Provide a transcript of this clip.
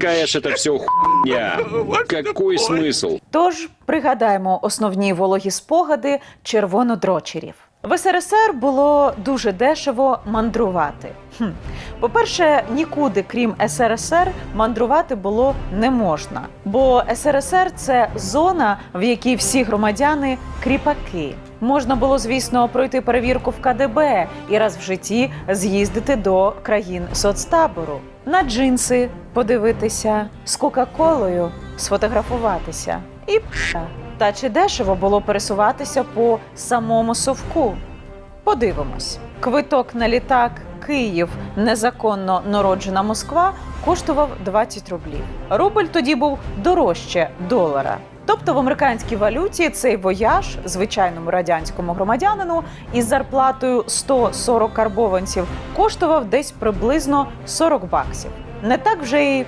какая ж это все хуйня? Какой смысл? Тож пригадаємо основні вологі спогади червонодрочерів. В СРСР було дуже дешево мандрувати. Хм. По-перше, нікуди, крім СРСР, мандрувати було не можна, бо СРСР це зона, в якій всі громадяни кріпаки. Можна було, звісно, пройти перевірку в КДБ і раз в житті з'їздити до країн соцтабору, на джинси подивитися, з Кока-Колою сфотографуватися і п***. Та чи дешево було пересуватися по самому совку? Подивимось. Квиток на літак Київ, незаконно народжена Москва, коштував 20 рублів. Рубль тоді був дорожче долара. Тобто в американській валюті цей вояж звичайному радянському громадянину із зарплатою 140 карбованців коштував десь приблизно 40 баксів. Не так вже й